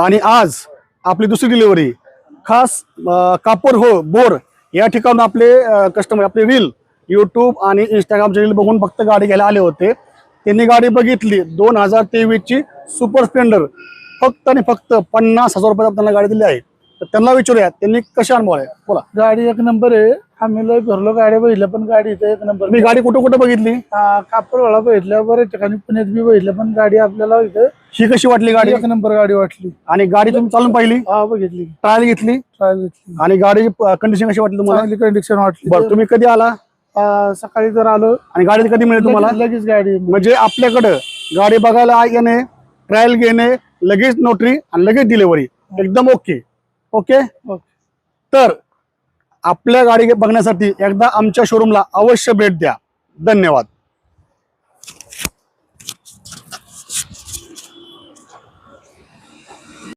आणि आज आपली दुसरी डिलिव्हरी खास कापूर हो बोर या ठिकाणून आपले कस्टमर आपले रील यूट्यूब आणि इंस्टाग्रामचे रील बघून फक्त गाडी घ्यायला आले होते. त्यांनी गाडी बघितली दोन हजार तेवीसची सुपर स्प्लेंडर फक्त आणि फक्त पन्नास हजार रुपयात त्यांना गाडी दिली आहे. तर त्यांना विचारूया त्यांनी कशा अनुभव आहे? बोला. गाडी एक नंबर आहे. आम्ही लय भरलो गाड्या बघितल्या पण गाडी इथं एक नंबर मी गाडी कुठं कुठं बघितली? कापडवाळा बघितल्या बऱ्याच ठिकाणी पुण्यात बी बघितलं पण गाडी आपल्याला इथं ही कशी वाटली गाडी? एक नंबर गाडी वाटली. आणि गाडी तुम्ही चालून पाहिली? हा बघितली. ट्रायल घेतली? ट्रायल घेतली. आणि गाडीची कंडिशन कशी वाटली तुम्हाला? कंडिशन वाटली. बरं तुम्ही कधी आला? सकाळी जर आलो. आणि गाडी कधी मिळेल तुम्हाला? लगेच गाडी म्हणजे आपल्याकडं गाडी बघायला येणे ट्रायल घेणे लगेच नोटरी आणि लगेच डिलिव्हरी एकदम ओके ओके. तर आपल्या गाडी बघण्यासाठी एकदा आमच्या शोरूमला अवश्य भेट द्या. धन्यवाद.